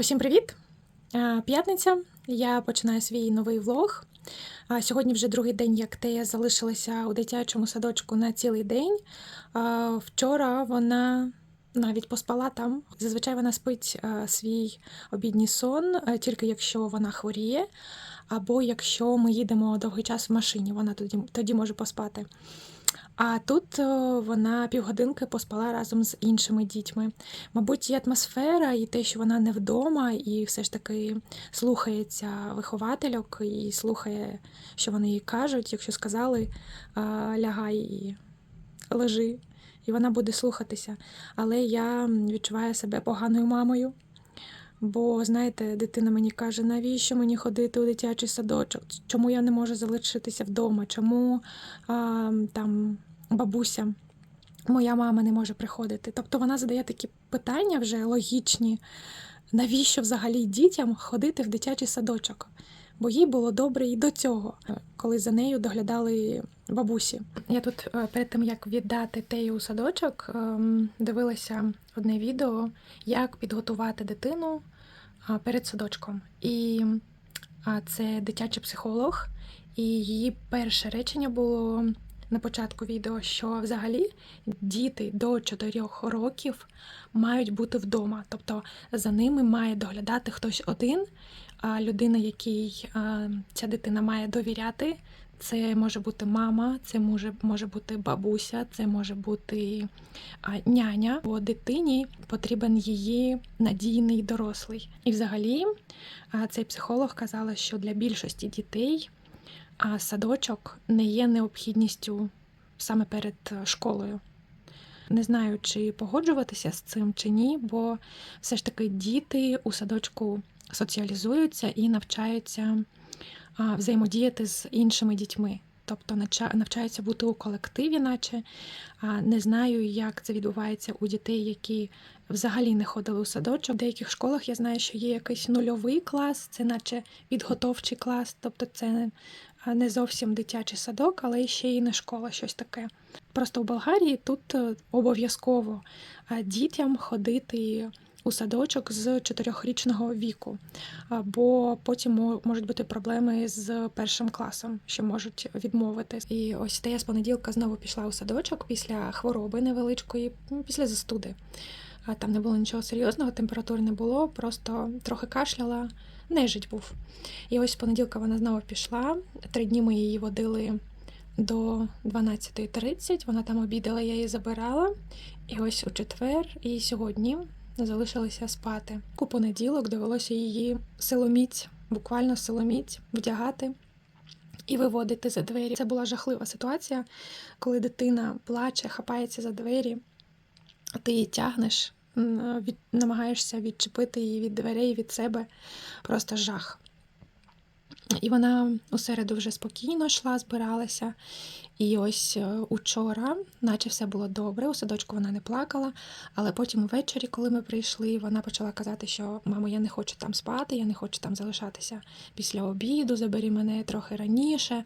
Усім привіт! Е, П'ятниця. Я починаю свій новий влог. Сьогодні вже другий день, як Тея залишилася у дитячому садочку на цілий день. Вчора вона навіть поспала там. Зазвичай вона спить е, свій обідній сон, е, тільки якщо вона хворіє, або якщо ми їдемо довгий час в машині, вона тоді, тоді може поспати. А тут е, вона півгодинки поспала разом з іншими дітьми. Мабуть, і атмосфера, і те, що вона не вдома, і все ж таки слухається виховательок і слухає, що вони їй кажуть. Якщо сказали лягай і лежи, і вона буде слухатися. Але я відчуваю себе поганою мамою. Бо, знаєте, дитина мені каже, навіщо мені ходити у дитячий садочок? Чому я не можу залишитися вдома? Чому а, там бабуся, моя мама не може приходити? Тобто вона задає такі питання вже логічні, навіщо взагалі дітям ходити в дитячий садочок? Бо їй було добре і до цього, коли за нею доглядали бабусі. Я тут е, перед тим як віддати Тею у садочок, ем, дивилася одне відео, як підготувати дитину перед садочком. І це дитячий психолог, і її перше речення було на початку відео, що взагалі діти до 4 років мають бути вдома. Тобто за ними має доглядати хтось один, а людина, якій ця дитина має довіряти. Це може бути мама, це може може бути бабуся, це може бути а, няня. Бо дитині потрібен її надійний дорослий. І взагалі а, цей психолог казала, що для більшості дітей а, садочок не є необхідністю саме перед е, школою. Не знаю, чи погоджуватися з цим чи ні, бо все ж таки діти у садочку соціалізуються і навчаються взаємодіяти з іншими дітьми. Тобто навчаються бути у колективі, наче не знаю, як це відбувається у дітей, які взагалі не ходили у садочок. В деяких школах я знаю, що є якийсь нульовий клас, це наче підготовчий клас, тобто це не зовсім дитячий садок, але ще й не школа, щось таке. Просто в Болгарії тут е, обов'язково дітям ходити у садочок з чотирьохрічного віку, бо потім можуть бути проблеми з першим класом, що можуть відмовити. І ось те я з понеділка знову пішла у садочок після хвороби невеличкої, ну, після застуди. Там не було нічого серйозного, температури не було, просто трохи кашляла, нежить був. І ось з понеділка вона знову пішла. Три дні ми її водили до 12.30. Вона там обідала, я її забирала. І ось у четвер і сьогодні залишилися спати. У понеділок довелося її силоміць, буквально силоміць, вдягати і виводити за двері. Це була жахлива ситуація, коли дитина плаче, хапається за двері, а ти її тягнеш, від, намагаєшся відчепити її від дверей, від себе. Просто жах. І вона у середу вже спокійно йшла, збиралася. І ось е, учора, наче все було добре, у садочку вона не плакала, але потім ввечері, коли ми прийшли, вона почала казати, що мамо, я не хочу там спати, я не хочу там залишатися після обіду, забери мене трохи раніше,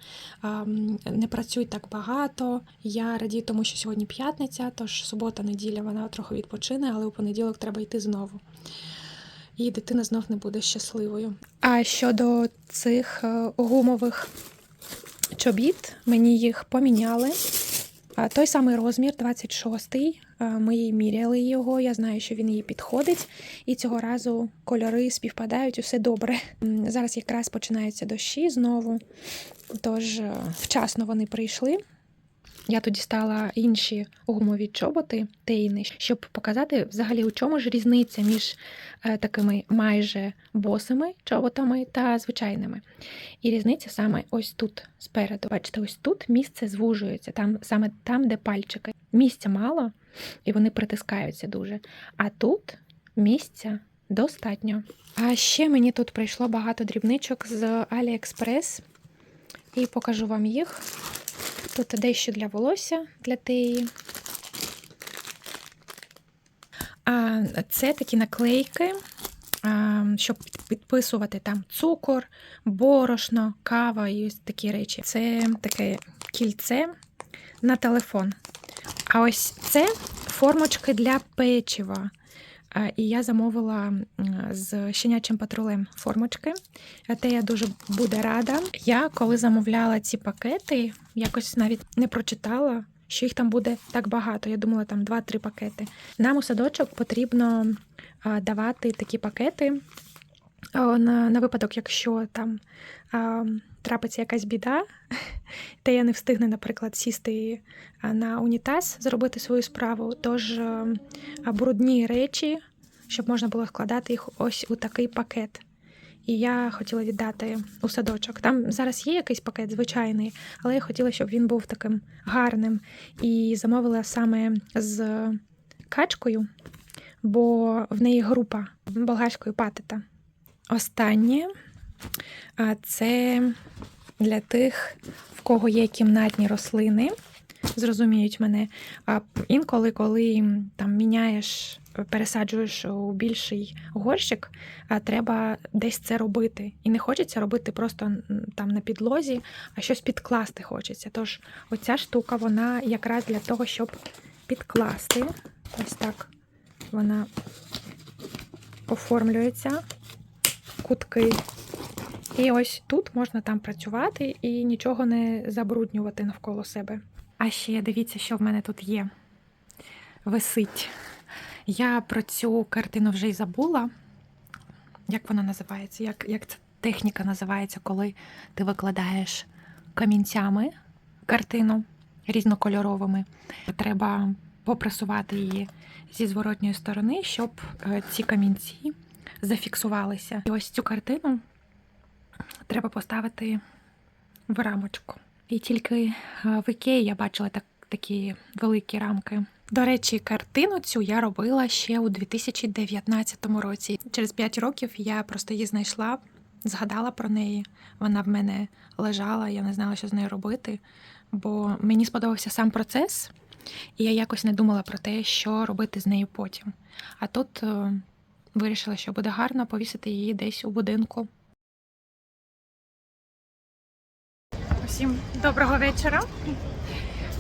не працюй так багато. Я радію тому, що сьогодні п'ятниця, тож субота, неділя вона трохи відпочине, але у понеділок треба йти знову. І дитина знов не буде щасливою. А щодо цих е, гумових чобіт, мені їх поміняли. Той самий розмір, 26-й. Ми їй міряли його. Я знаю, що він їй підходить. І цього разу кольори співпадають, усе добре. Зараз якраз починаються дощі знову, тож е, вчасно вони прийшли. Я тоді стала інші гумові чоботи тейни, щоб показати взагалі, у чому ж різниця між е, такими майже босими чоботами та звичайними. І різниця саме ось тут спереду. Бачите, ось тут місце звужується, там саме там, де пальчики. Місця мало, і вони притискаються дуже. А тут місця достатньо. А ще мені тут прийшло багато дрібничок з AliExpress, і покажу вам їх. Тут дещо для волосся для теї. А це такі наклейки, щоб підписувати там цукор, борошно, кава і ось такі речі. Це таке кільце на телефон. А ось це формочки для печива. І я замовила з щенячим патрулем формочки. Те я дуже буде рада. Я коли замовляла ці пакети, якось навіть не прочитала, що їх там буде так багато. Я думала, там 2-3 пакети. Нам у садочок потрібно давати такі пакети на, на випадок, якщо там а, трапиться якась біда, та я не встигну, наприклад, сісти на унітаз, зробити свою справу. Тож брудні речі, щоб можна було складати їх ось у такий пакет. І я хотіла віддати у садочок. Там зараз є якийсь пакет звичайний, але я хотіла, щоб він був таким гарним. І замовила саме з качкою, бо в неї група болгарської патета. Останнє це для тих, в кого є кімнатні рослини. Зрозуміють мене. А інколи, коли там міняєш, пересаджуєш у більший горщик, а треба десь це робити. І не хочеться робити просто там на підлозі, а щось підкласти хочеться. Тож оця штука, вона якраз для того, щоб підкласти. Ось так вона оформлюється, кутки. І ось тут можна там працювати і нічого не забруднювати навколо себе. А ще дивіться, що в мене тут є. Висить. Я про цю картину вже й забула. Як вона називається? Як, як ця техніка називається, коли ти викладаєш камінцями картину різнокольоровими. Треба попресувати її зі зворотньої сторони, щоб е, ці камінці зафіксувалися. І ось цю картину треба поставити в рамочку. І тільки е, в Ікеї я бачила так, такі великі рамки. До речі, картину цю я робила ще у 2019 році. Через 5 років я просто її знайшла, згадала про неї. Вона в мене лежала, я не знала, що з нею робити, бо мені сподобався сам процес, і я якось не думала про те, що робити з нею потім. А тут е, вирішила, що буде гарно повісити її десь у будинку. Всім доброго вечора.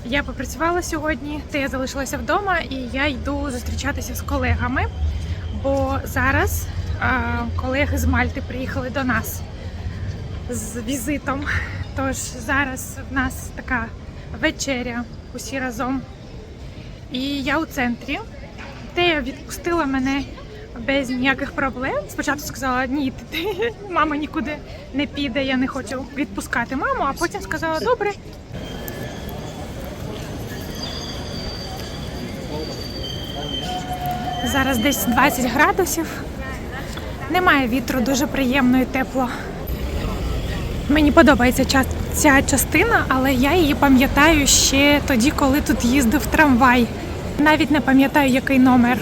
Я попрацювала сьогодні, та я залишилася вдома і я йду зустрічатися з колегами, бо зараз колеги з Мальти приїхали до нас з візитом. Тож зараз в нас така вечеря усі разом. І я у центрі. Тея відпустила мене без ніяких проблем. Спочатку сказала, ні, ти, мама нікуди не піде, я не хочу відпускати маму, а потім сказала, добре. Зараз десь 20 градусів. Немає вітру, дуже приємно і тепло. Мені подобається ця частина, але я її пам'ятаю ще тоді, коли тут їздив трамвай. Навіть не пам'ятаю, який номер.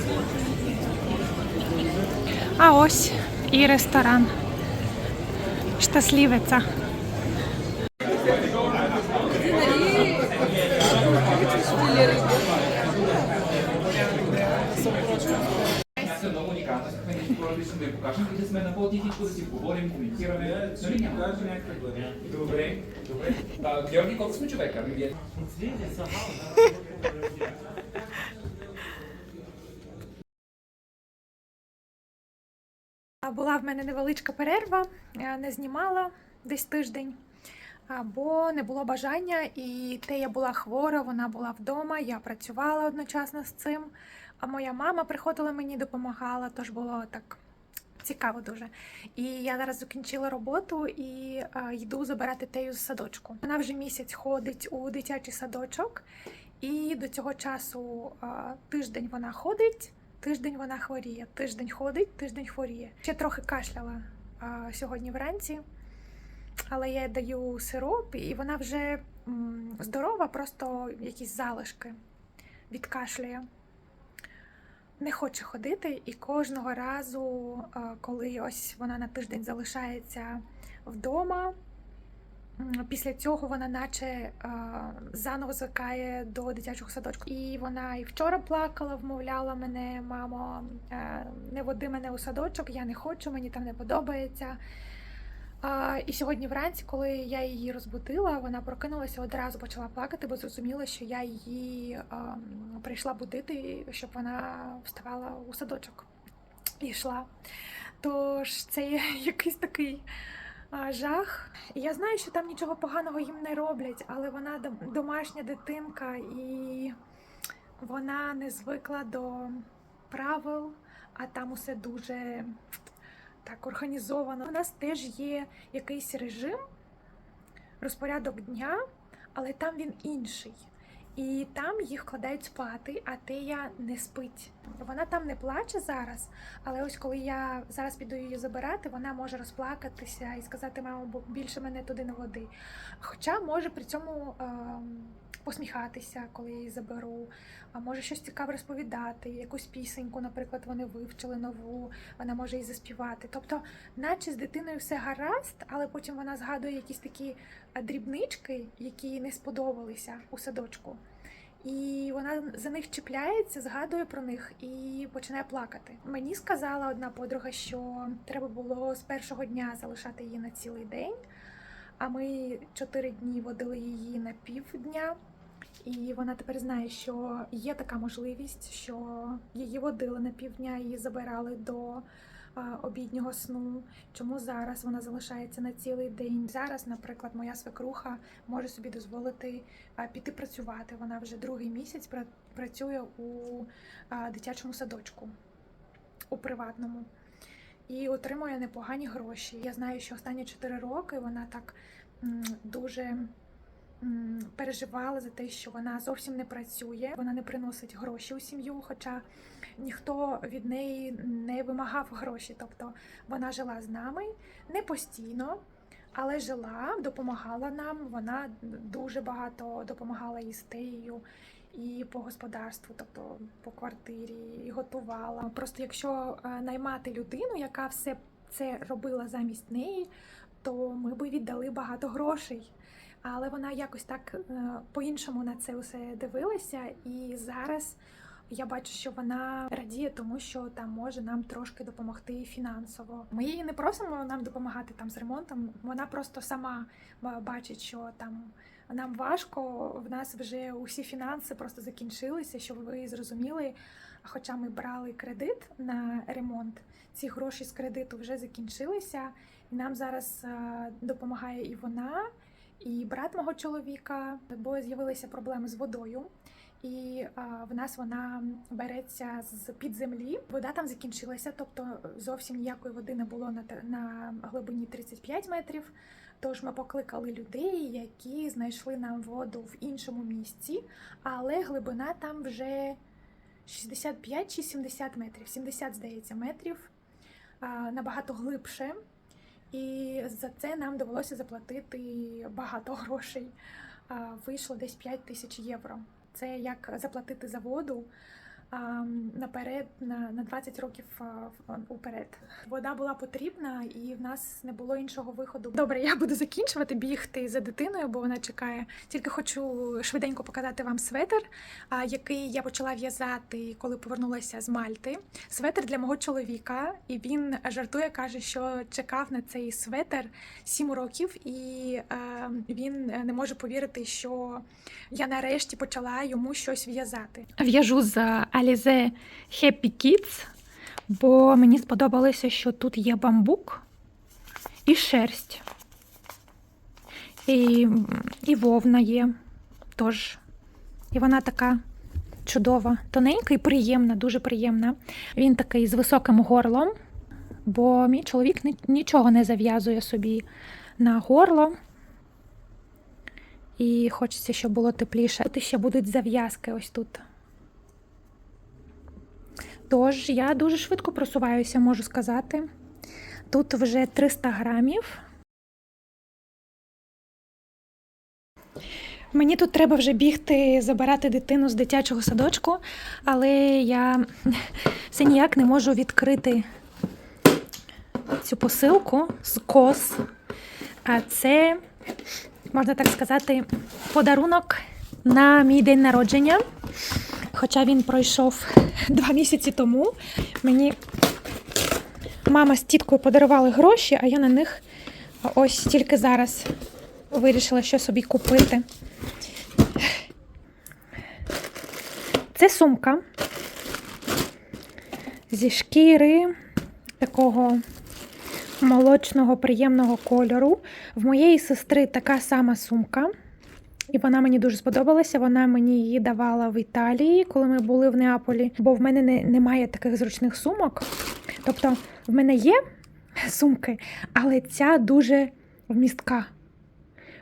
А ось і ресторан. Щасливиця. Добре, добре. Георги, колко сме човека? Була в мене невеличка перерва, не знімала десь тиждень, а, бо не було бажання, і те я була хвора, вона була вдома, я працювала одночасно з цим. А моя мама приходила мені, допомагала, тож було так цікаво дуже. І я зараз закінчила роботу і а, йду забирати тею з садочку. Вона вже місяць ходить у дитячий садочок, і до цього часу а, тиждень вона ходить. Тиждень вона хворіє, тиждень ходить, тиждень хворіє. Ще трохи кашляла а, сьогодні вранці, але я даю сироп, і вона вже м, здорова, просто якісь залишки відкашлює. Не хоче ходити, і кожного разу, коли ось вона на тиждень залишається вдома, після цього вона наче а, заново звикає до дитячого садочку. І вона і вчора плакала, вмовляла мене, мамо, не води мене у садочок, я не хочу, мені там не подобається. А, і сьогодні вранці, коли я її розбудила, вона прокинулася одразу почала плакати, бо зрозуміла, що я її ем, прийшла будити, щоб вона вставала у садочок. і йшла. Тож це є якийсь такий а, жах. Я знаю, що там нічого поганого їм не роблять, але вона домашня дитинка і вона не звикла до правил, а там усе дуже так організовано. У нас теж є якийсь режим, розпорядок дня, але там він інший. І там їх кладають спати, а Тея не спить. Вона там не плаче зараз, але ось коли я зараз піду її забирати, вона може розплакатися і сказати, мамо, більше мене туди не води. Хоча може при цьому ем, посміхатися, коли я її заберу, а може щось цікаве розповідати, якусь пісеньку, наприклад, вони вивчили нову, вона може її заспівати. Тобто, наче з дитиною все гаразд, але потім вона згадує якісь такі дрібнички, які їй не сподобалися у садочку. І вона за них чіпляється, згадує про них і починає плакати. Мені сказала одна подруга, що треба було з першого дня залишати її на цілий день. А ми чотири дні водили її на півдня. І вона тепер знає, що є така можливість, що її водили на півдня, її забирали до обіднього сну. Чому зараз вона залишається на цілий день? Зараз, наприклад, моя свекруха може собі дозволити піти працювати. Вона вже другий місяць працює у дитячому садочку у приватному і отримує непогані гроші. Я знаю, що останні 4 роки вона так дуже переживала за те, що вона зовсім не працює, вона не приносить гроші у сім'ю, хоча ніхто від неї не вимагав гроші. Тобто вона жила з нами не постійно. Але жила, допомагала нам. Вона дуже багато допомагала теєю, і по господарству, тобто по квартирі, і готувала. Просто якщо е, наймати людину, яка все це робила замість неї, то ми би віддали багато грошей. Але вона якось так е, по-іншому на це усе дивилася, і зараз я бачу, що вона радіє тому, що там може нам трошки допомогти фінансово. Ми її не просимо нам допомагати там з ремонтом. Вона просто сама бачить, що там нам важко. В нас вже усі фінанси просто закінчилися, щоб ви зрозуміли. Хоча ми брали кредит на ремонт, ці гроші з кредиту вже закінчилися, і нам зараз е, допомагає і вона, і брат мого чоловіка, бо з'явилися проблеми з водою. І а, в нас вона береться з під землі. Вода там закінчилася, тобто зовсім ніякої води не було на, на глибині 35 метрів. Тож ми покликали людей, які знайшли нам воду в іншому місці, але глибина там вже 65 чи 70 метрів, 70, здається, метрів, набагато глибше. І за це нам довелося заплатити багато грошей. Вийшло десь 5 тисяч євро. Це як заплатити за воду наперед на, на 20 років уперед. Вода була потрібна, і в нас не було іншого виходу. Добре, я буду закінчувати бігти за дитиною, бо вона чекає. Тільки хочу швиденько показати вам светр, який я почала в'язати, коли повернулася з Мальти. Светр для мого чоловіка, і він жартує, каже, що чекав на цей светр 7 років, і він не може повірити, що я нарешті почала йому щось в'язати. В'яжу з Alize Happy Kids, бо мені сподобалося, що тут є бамбук і шерсть. І, і вовна є теж. І вона така чудова, тоненька і приємна, дуже приємна. Він такий з високим горлом, бо мій чоловік нічого не зав'язує собі на горло. І хочеться, щоб було тепліше. Тут ще будуть зав'язки ось тут. Тож я дуже швидко просуваюся, можу сказати. Тут вже 300 грамів. Мені тут треба вже бігти, забирати дитину з дитячого садочку, але я все ніяк не можу відкрити цю посилку з кос. А це, можна так сказати, подарунок на мій день народження. Хоча він пройшов два місяці тому. Мені мама з тіткою подарували гроші, а я на них ось тільки зараз вирішила що собі купити. Це сумка зі шкіри. такого молочного приємного кольору. В моєї сестри така сама сумка. І вона мені дуже сподобалася. Вона мені її давала в Італії, коли ми були в Неаполі. Бо в мене не, немає таких зручних сумок. Тобто, в мене є сумки, але ця дуже вмістка.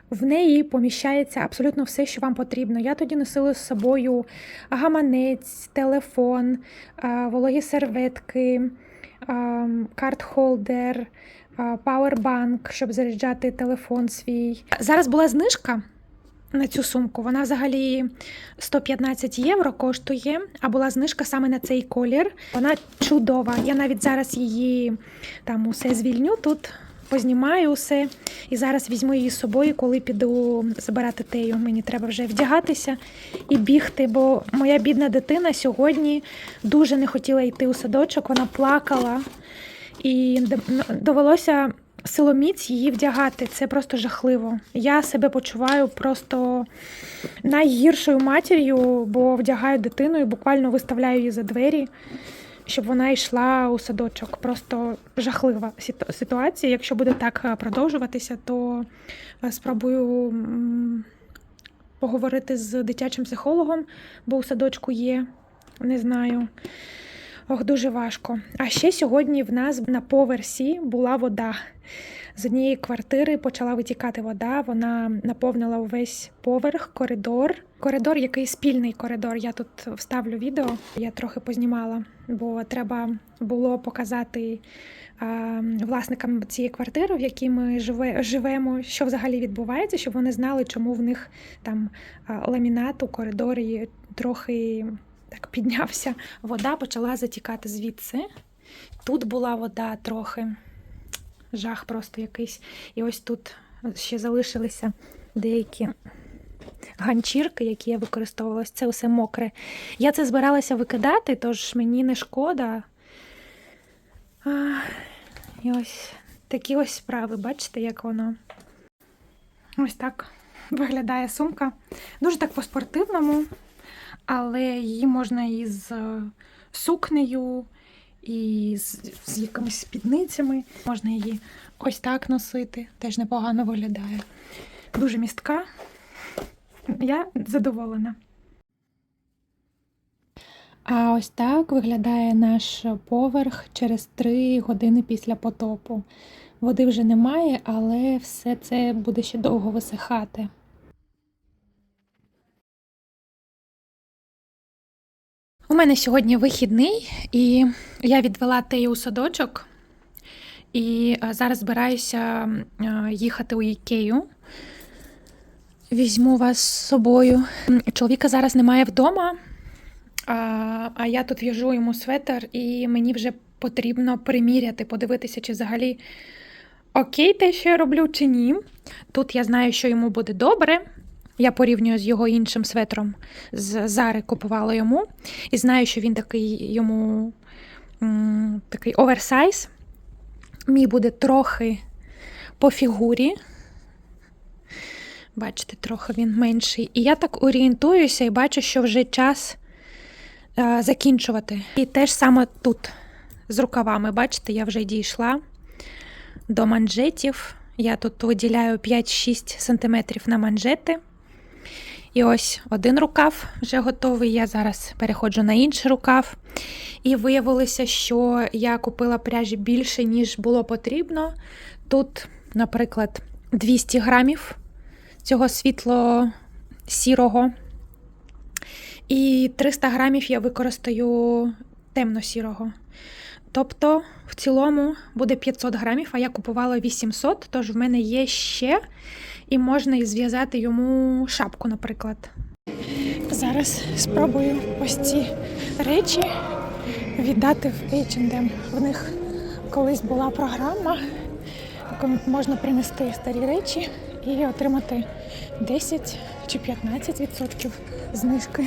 В неї поміщається абсолютно все, що вам потрібно. Я тоді носила з собою гаманець, телефон, вологі серветки, карт-холдер, пауербанк, щоб заряджати телефон свій. Зараз була знижка на цю сумку. Вона взагалі 115 євро коштує, а була знижка саме на цей колір. Вона чудова. Я навіть зараз її там усе звільню тут. Познімаю усе і зараз візьму її з собою, коли піду забирати тею. Мені треба вже вдягатися і бігти, бо моя бідна дитина сьогодні дуже не хотіла йти у садочок, вона плакала і довелося силоміць її вдягати. Це просто жахливо. Я себе почуваю просто найгіршою матір'ю, бо вдягаю дитину і буквально виставляю її за двері, щоб вона йшла у садочок. Просто жахлива ситуація. Якщо буде так е, продовжуватися, то е, спробую поговорити з дитячим психологом, бо у садочку є. Не знаю. Ох, дуже важко. А ще сьогодні в нас на поверсі була вода. З однієї квартири почала витікати вода. Вона наповнила увесь поверх, коридор. Коридор, який спільний коридор. Я тут вставлю відео. Я трохи познімала, бо треба було показати а, власникам цієї квартири, в якій ми живе, живемо, що взагалі відбувається, щоб вони знали, чому в них там ламінат у коридорі трохи так піднявся. Вода почала затікати звідси. Тут була вода трохи. Жах просто якийсь. І ось тут ще залишилися деякі ганчірки, які я використовувала. Це все мокре. Я це збиралася викидати, тож мені не шкода. І ось такі ось справи. Бачите, як воно. Ось так виглядає сумка. Дуже так по-спортивному але її можна із е, сукнею, і з, з якимись спідницями. Можна її ось так носити, теж непогано виглядає. Дуже містка. Я задоволена. А ось так виглядає наш поверх через три години після потопу. Води вже немає, але все це буде ще довго висихати. Мене сьогодні вихідний, і я відвела Тею у садочок. І зараз збираюся їхати у Ікею. Візьму вас з собою. Чоловіка зараз немає вдома, а, а я тут в'яжу йому светр, і мені вже потрібно приміряти, подивитися, чи взагалі окей те, що я роблю, чи ні. Тут я знаю, що йому буде добре. Я порівнюю з його іншим светром з Зари купувала йому. І знаю, що він такий йому такий оверсайз. Мій буде трохи по фігурі. Бачите, трохи він менший. І я так орієнтуюся і бачу, що вже час е, закінчувати. І теж саме тут з рукавами, бачите, я вже дійшла до манжетів. Я тут виділяю 5-6 см на манжети. І ось один рукав вже готовий. Я зараз переходжу на інший рукав. І виявилося, що я купила пряжі більше, ніж було потрібно. Тут, наприклад, 200 грамів цього світло-сірого. І 300 грамів я використаю темно-сірого. Тобто, в цілому буде 500 грамів, а я купувала 800, тож в мене є ще, і можна і зв'язати йому шапку, наприклад. Зараз спробую ось ці речі віддати в H&M. В них колись була програма, яку можна принести старі речі і отримати 10 чи 15% знижки.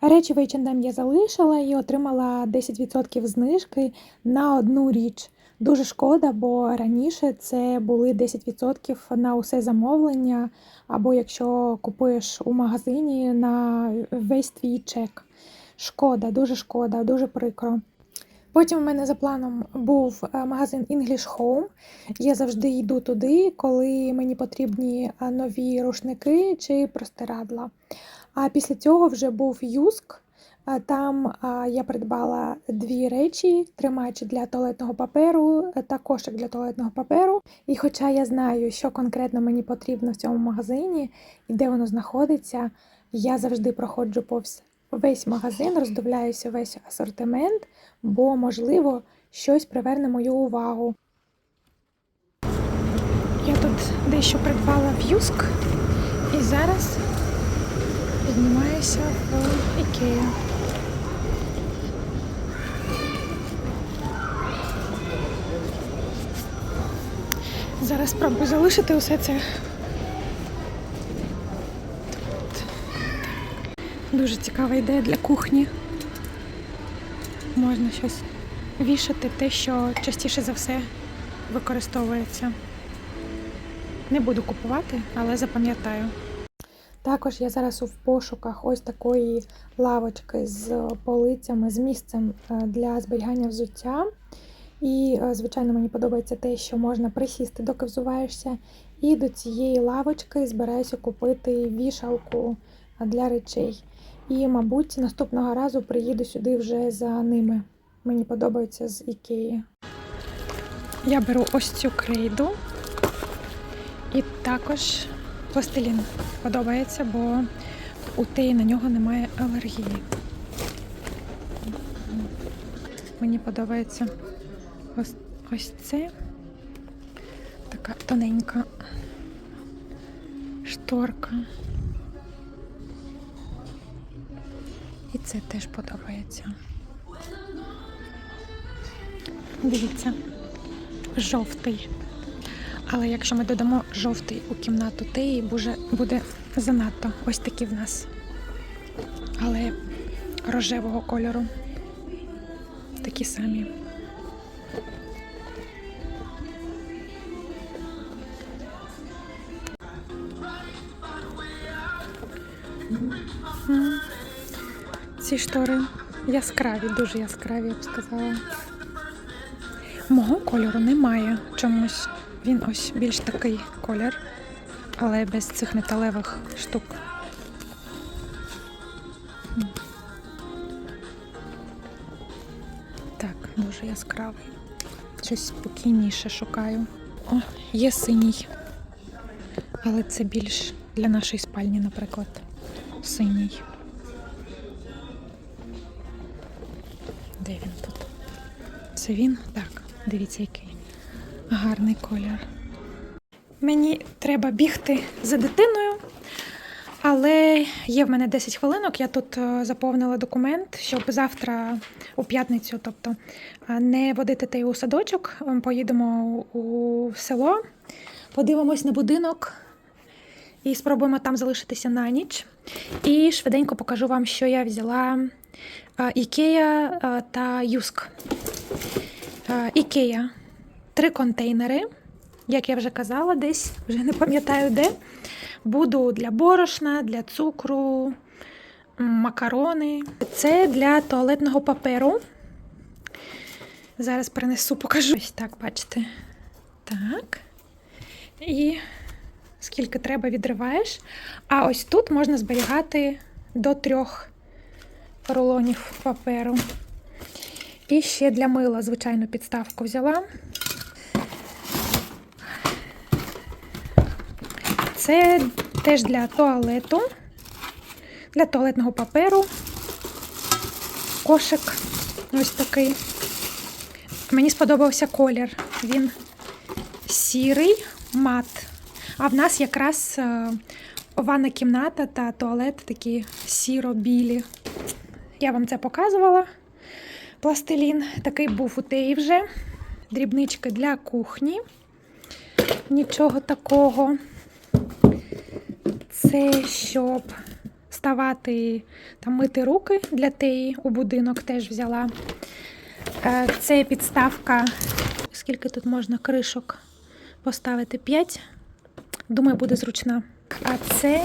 Речі в H&M я залишила і отримала 10% знижки на одну річ. Дуже шкода, бо раніше це були 10% на усе замовлення, або якщо купуєш у магазині на весь твій чек. Шкода, дуже шкода, дуже прикро. Потім у мене за планом був е, магазин English Home. Я завжди йду туди, коли мені потрібні е, нові рушники чи простирадла. А після цього вже був Юск. Там я придбала дві речі: тримач для туалетного паперу е, та кошик для туалетного паперу. І хоча я знаю, що конкретно мені потрібно в цьому магазині і де воно знаходиться, я завжди проходжу повз весь магазин, роздивляюся весь асортимент, бо, можливо, щось приверне мою увагу. Я тут дещо придбала в і зараз піднімаюся в Ікею. Зараз спробую залишити усе це. Дуже цікава ідея для кухні. Можна щось вішати, те, що частіше за все використовується. Не буду купувати, але запам'ятаю. Також я зараз у пошуках ось такої лавочки з полицями, з місцем е, для зберігання взуття. І, е, звичайно, мені подобається те, що можна присісти, доки взуваєшся. І до цієї лавочки збираюся купити вішалку е, для речей. І, мабуть, наступного разу приїду сюди вже за ними. Мені подобається з Ікеї. Я беру ось цю крейду. І також пластилін подобається, бо у теї на нього немає алергії. Мені подобається ось, ось це така тоненька шторка. І це теж подобається. Дивіться, жовтий. Але якщо ми додамо жовтий у кімнату теї, буде, занадто. Ось такі в нас. Але рожевого кольору. Такі самі. Ці штори яскраві, дуже яскраві, я б сказала. Мого кольору немає чомусь. Він ось більш такий колір, але без цих металевих штук. Так, дуже яскравий. Щось спокійніше шукаю. О, є синій. Але це більш для нашої спальні, наприклад. Синій. Це він? Так, дивіться, який гарний колір. Мені треба бігти за дитиною, але є в мене 10 хвилинок. Я тут е, заповнила документ, щоб завтра, у п'ятницю, тобто, е, не водити те у садочок. Ем, Поїдемо у село, подивимось на будинок і спробуємо там залишитися на ніч. І швиденько покажу вам, що я взяла е, Ікея та Юск. Е, Ікея три контейнери, як я вже казала, десь вже не пам'ятаю де. Буду для борошна, для цукру, макарони. Це для туалетного паперу. Зараз принесу, покажу. Ось так, бачите. Так. І скільки треба, відриваєш. А ось тут можна зберігати до трьох рулонів паперу. І ще для мила, звичайно, підставку взяла. Це теж для туалету, для туалетного паперу. Кошик ось такий. Мені сподобався колір. Він сірий мат. А в нас якраз е, ванна кімната та туалет такі сіро-білі. Я вам це показувала. Пластилін такий був у теї вже. Дрібнички для кухні. Нічого такого. Це щоб ставати там мити руки для теї у будинок теж взяла. Е, Це підставка. Скільки тут можна кришок поставити? 5. Думаю, буде зручна. А це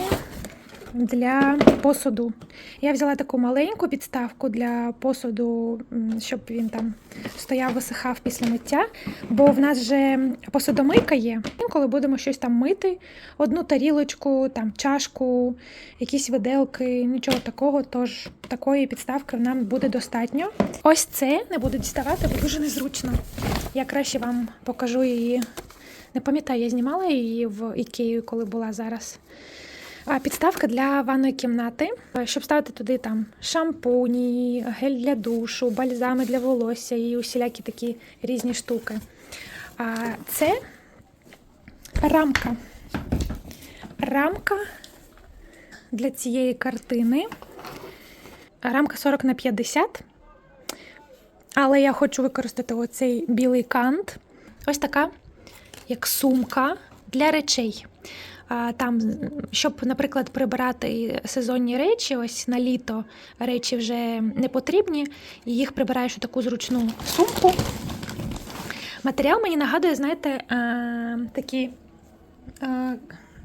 для посуду. Я взяла таку маленьку підставку для посуду, щоб він там стояв, висихав після миття. Бо в нас вже посудомийка є. Коли будемо щось там мити, одну тарілочку, там чашку, якісь виделки, нічого такого. Тож такої підставки нам буде достатньо. Ось це не буду діставати, бо дуже незручно. Я краще вам покажу її. Не пам'ятаю, я знімала її в Ікею, коли була зараз. Підставка для ванної кімнати, е, щоб ставити туди там шампуні, гель для душу, бальзами для волосся і усілякі такі різні штуки. Це рамка. Рамка для цієї картини. Рамка 40 на 50. Але я хочу використати оцей білий кант. Ось така, як сумка для речей. Там, щоб, наприклад, прибирати сезонні речі, ось на літо речі вже не потрібні, і їх прибираєш у таку зручну сумку. Матеріал мені нагадує, знаєте, такі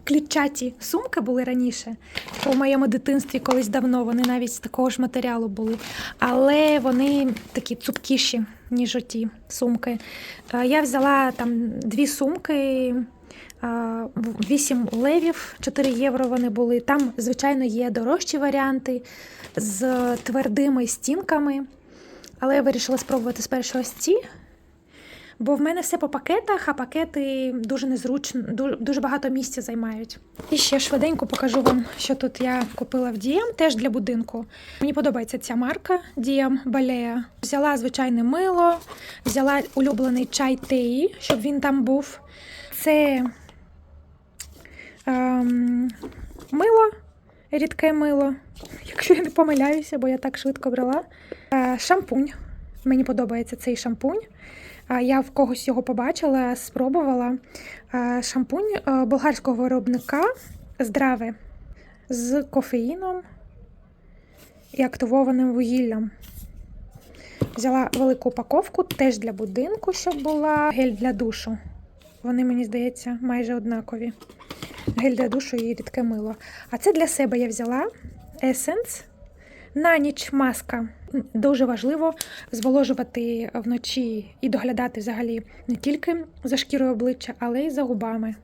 клітчаті сумки були раніше. У моєму дитинстві колись давно вони навіть з такого ж матеріалу були. Але вони такі цупкіші, ніж оті сумки. Я взяла там дві сумки. 8 левів, 4 євро вони були. Там, звичайно, є дорожчі варіанти з твердими стінками. Але я вирішила спробувати спершу ось ці. Бо в мене все по пакетах, а пакети дуже незручно, дуже, багато місця займають. І ще швиденько покажу вам, що тут я купила в Діям, теж для будинку. Мені подобається ця марка Діям Балея. Взяла звичайне мило, взяла улюблений чай теї, щоб він там був. Це ем, мило, рідке мило, якщо я не помиляюся, бо я так швидко брала. Е, шампунь. Мені подобається цей шампунь. Е, Я в когось його побачила, спробувала. Е, Шампунь е, болгарського виробника здраве з кофеїном і активованим вугіллям. Взяла велику упаковку теж для будинку, щоб була гель для душу. Вони, мені здається, майже однакові. Гель для душу і рідке мило. А це для себе я взяла Essence на ніч маска. Дуже важливо зволожувати вночі і доглядати взагалі не тільки за шкірою обличчя, але й за губами.